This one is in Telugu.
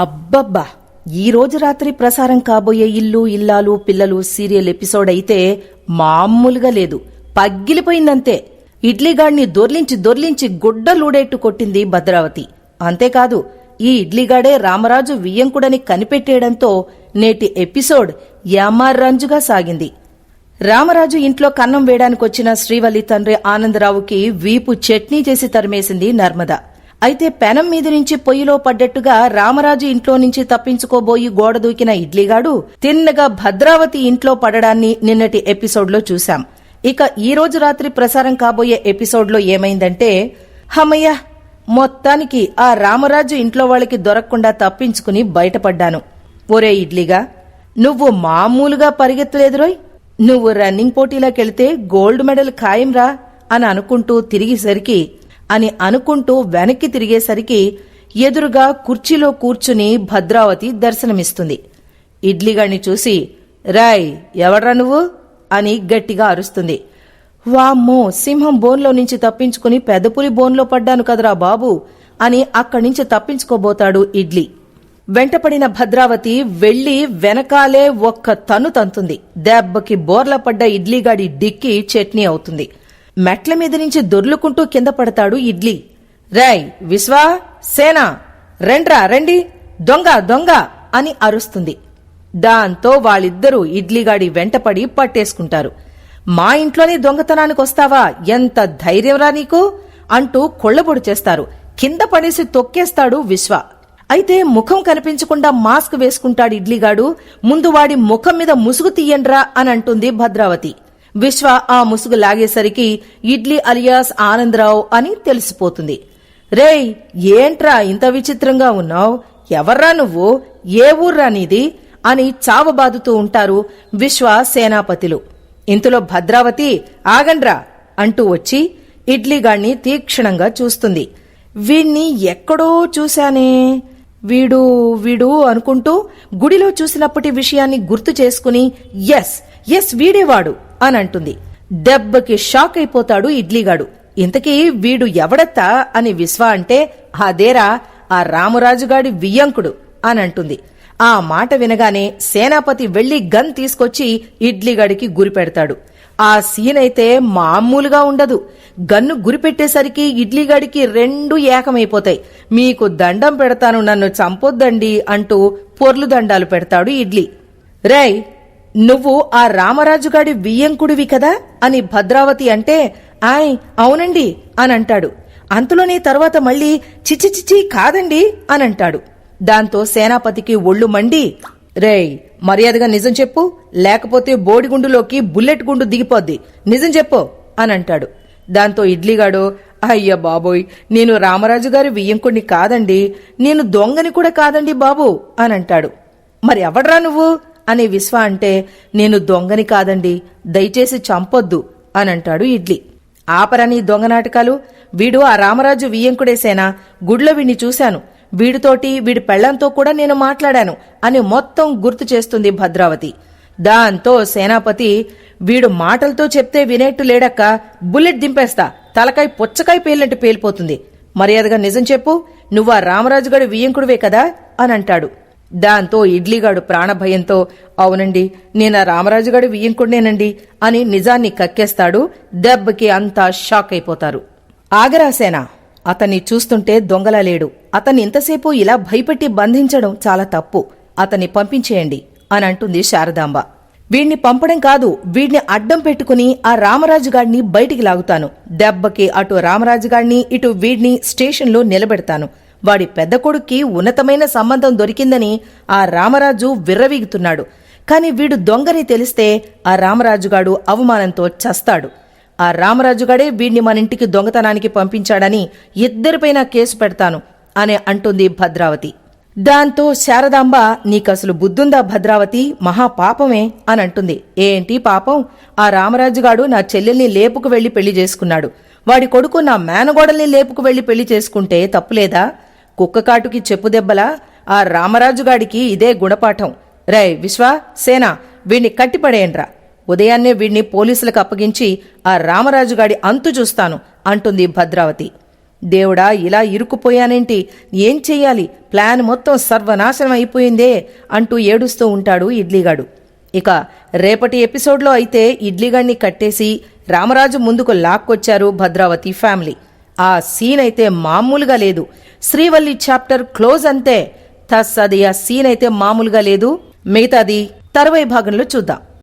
అబ్బబ్బా ఈ రోజు రాత్రి ప్రసారం కాబోయే ఇల్లు ఇల్లాలు పిల్లలు సీరియల్ ఎపిసోడ్ అయితే మామూలుగా లేదు. పగ్గిలిపోయిందంతే ఇడ్లీగాడిని దొర్లించి దొర్లించి గుడ్డలూడేట్టు కొట్టింది భద్రావతి. అంతేకాదు ఈ ఇడ్లీగాడే రామరాజు వియ్యంకుడని కనిపెట్టేయడంతో నేటి ఎపిసోడ్ యామారంజుగా సాగింది. రామరాజు ఇంట్లో కన్నం వేయడానికొచ్చిన శ్రీవల్లి తండ్రి ఆనందరావుకి వీపు చట్నీ చేసి తరిమేసింది నర్మదా. అయితే పెనం మీద నుంచి పొయ్యిలో పడ్డట్టుగా రామరాజు ఇంట్లో నుంచి తప్పించుకోబోయి గోడ దూకిన ఇడ్లీగాడు తిన్నగా భద్రావతి ఇంట్లో పడడాన్ని నిన్నటి ఎపిసోడ్లో చూశాం. ఇక ఈ రోజు రాత్రి ప్రసారం కాబోయే ఎపిసోడ్లో ఏమైందంటే హమయ్య మొత్తానికి ఆ రామరాజు ఇంట్లో వాళ్ళకి దొరకకుండా తప్పించుకుని బయటపడ్డాను. ఒరే ఇడ్లీగా నువ్వు మామూలుగా పరిగెత్తలేదురోయ్ నువ్వు రన్నింగ్ పోటీలోకెళ్తే గోల్డ్ మెడల్ ఖాయంరా అని అనుకుంటూ తిరిగేసరికి అని అనుకుంటూ వెనక్కి తిరిగేసరికి ఎదురుగా కుర్చీలో కూర్చుని భద్రావతి దర్శనమిస్తుంది. ఇడ్లీగాడిని చూసి రాయ్ ఎవడ్రా నువ్వు? అని గట్టిగా అరుస్తుంది. వామ్మో సింహం బోన్లో నుంచి తప్పించుకుని పెదపులి బోన్లో పడ్డాను కదరా బాబు అని అక్కడి నుంచి తప్పించుకోబోతాడు ఇడ్లీ. వెంటపడిన భద్రావతి వెళ్ళి వెనకాలే ఒక్క తన్ను తంతుంది. దెబ్బకి బోర్ల పడ్డ ఇడ్లీగాడి డిక్కి చట్నీ అవుతుంది. మెట్ల మీద నుంచి దొర్లుకుంటూ కింద పడతాడు ఇడ్లీ. రేయ్ విశ్వా సేనా రెండ్రా రండి దొంగ దొంగ అని అరుస్తుంది. దాంతో వాళ్ళిద్దరూ ఇడ్లీగాడి వెంటపడి పట్టేసుకుంటారు. మా ఇంట్లోనే దొంగతనానికి వస్తావా? ఎంత ధైర్యంరా నీకు? అంటూ కొళ్ళబొడు చేస్తారు. కింద పడేసి తొక్కేస్తాడు విశ్వ. అయితే ముఖం కనిపించకుండా మాస్క్ వేసుకుంటాడు ఇడ్లీగాడు ముందు వాడి ముఖం మీద ముసుగు తీయండ్రా అని అంటుంది భద్రావతి. విశ్వ ఆ ముసుగు లాగేసరికి ఇడ్లీ అలియాస్ ఆనందరావు అని తెలిసిపోతుంది. రేయ్ ఏంట్రా ఇంత విచిత్రంగా ఉన్నావు? ఎవర్రా నువ్వు? ఏ ఊర్రా నీది? అని చావబాదుతూ ఉంటారు విశ్వ సేనాపతిలు. ఇంతలో భద్రావతి ఆగండ్రా అంటూ వచ్చి ఇడ్లీగాణ్ణి తీక్షణంగా చూస్తుంది. వీణ్ణి ఎక్కడో చూశానే. వీడు వీడు అనుకుంటూ గుడిలో చూసినప్పటి విషయాన్ని గుర్తు చేసుకుని ఎస్ ఎస్ వీడేవాడు. అని అంటుంది దెబ్బకి షాక్ అయిపోతాడు ఇడ్లీగాడు. ఇంతకీ వీడు ఎవడత్తా అని విశ్వ అంటే అదేరా ఆ రామరాజుగాడి వియ్యంకుడు అని అంటుంది ఆ మాట వినగానే సేనాపతి వెళ్ళి గన్ తీసుకొచ్చి ఇడ్లీగాడికి గురిపెడతాడు ఆ సీన్ అయితే మామూలుగా ఉండదు. గన్ను గురిపెట్టేసరికి ఇడ్లీగాడికి రెండు ఏకమైపోతాయి. మీకు దండం పెడతాను నన్ను చంపొద్దండి అంటూ పొర్లు దండాలు పెడతాడు ఇడ్లీ. రేయ్ నువ్వు ఆ రామరాజుగాడి వియ్యంకుడివి కదా? అని భద్రావతి అంటే ఆయ్ అవునండి అని అంటాడు అంతలోనే తర్వాత మళ్ళీ చిచి చిచి కాదండి అని అంటాడు దాంతో సేనాపతికి ఒళ్ళు మండి రేయ్ మర్యాదగా నిజం చెప్పు. లేకపోతే బోడిగుండులోకి బుల్లెట్ గుండు దిగిపోద్ది. నిజం చెప్పు అని అంటాడు దాంతో ఇడ్లీగాడు అయ్య బాబోయ్ నేను రామరాజు గారి వియ్యంకుణ్ణి కాదండి. నేను దొంగని కూడా కాదండి బాబు అని అంటాడు మరి ఎవడ్రా నువ్వు? అనే విశ్వ అంటే నేను దొంగని కాదండి దయచేసి చంపొద్దు అని అంటాడు ఇడ్లీ. ఆపరని దొంగ నాటకాలు వీడు ఆ రామరాజు వియ్యంకుడేసేనా గుడ్లో వీడిని చూశాను. వీడితోటి వీడి పెళ్ళంతో కూడా నేను మాట్లాడాను అని మొత్తం గుర్తు చేస్తుంది భద్రావతి. దాంతో సేనాపతి వీడు మాటలతో చెప్తే వినేట్టు లేడక్క బుల్లెట్ దింపేస్తా తలకాయ పుచ్చకాయ పేలినట్టు పేలిపోతుంది. మర్యాదగా నిజం చెప్పు నువ్వు ఆ రామరాజుగాడి వియ్యంకుడివే కదా అని అంటాడు దాంతో ఇడ్లీగాడు ప్రాణభయంతో అవునండి నేను ఆ రామరాజుగాడి అని నిజాన్ని కక్కేస్తాడు దెబ్బకి అంతా షాక్ అయిపోతారు ఆగరాసేనా? అతన్ని చూస్తుంటే దొంగలా లేడు. అతన్ని ఇంతసేపు ఇలా భయపెట్టి బంధించడం చాలా తప్పు. అతన్ని పంపించేయండి అని అంటుంది శారదాంబ. వీణ్ణి పంపడం కాదు వీడిని అడ్డం పెట్టుకుని ఆ రామరాజుగాడిని బయటికి లాగుతాను. దెబ్బకి అటు రామరాజుగాడిని ఇటు వీడిని స్టేషన్లో నిలబెడతాను. వాడి పెద్ద కొడుక్కి ఉన్నతమైన సంబంధం దొరికిందని ఆ రామరాజు విర్రవీగుతున్నాడు. కాని వీడు దొంగని తెలిస్తే ఆ రామరాజుగాడు అవమానంతో చస్తాడు. ఆ రామరాజుగాడే వీణ్ణి మన ఇంటికి దొంగతనానికి పంపించాడని ఇద్దరిపైన కేసు పెడతాను అని అంటుంది భద్రావతి. దాంతో శారదాంబ నీకసలు బుద్ధుందా భద్రావతి? మహాపాపమే అని అంటుంది. ఏంటి పాపం? ఆ రామరాజుగాడు నా చెల్లెల్ని లేపుకు వెళ్ళి పెళ్ళి చేసుకున్నాడు. వాడి కొడుకు నా మేనగోడల్ని లేపుకు వెళ్ళి పెళ్ళి చేసుకుంటే తప్పులేదా? కుక్కకాటుకి చెప్పు దెబ్బలా ఆ రామరాజుగాడికి ఇదే గుణపాఠం. రే విశ్వా సేనా వీణ్ణి కట్టిపడేయండ్రా. ఉదయాన్నే వీణ్ణి పోలీసులకు అప్పగించి ఆ రామరాజుగాడి అంతు చూస్తాను అంటుంది భద్రావతి. దేవుడా ఇలా ఇరుక్కుపోయానేంటి? ఏం చెయ్యాలి? ప్లాన్ మొత్తం సర్వనాశనం అయిపోయిందే అంటూ ఏడుస్తూ ఉంటాడు ఇడ్లీగాడు. ఇక రేపటి ఎపిసోడ్లో అయితే ఇడ్లీగాడిని కట్టేసి రామరాజు ముందుకు లాక్కొచ్చారు భద్రావతి ఫ్యామిలీ. ఆ సీన్ అయితే మామూలుగా లేదు. శ్రీవల్లి చాప్టర్ క్లోజ్ అంతే. థస్ అది ఆ సీన్ అయితే మామూలుగా లేదు. మిగతాది తర్వాయి భాగంలో చూద్దాం.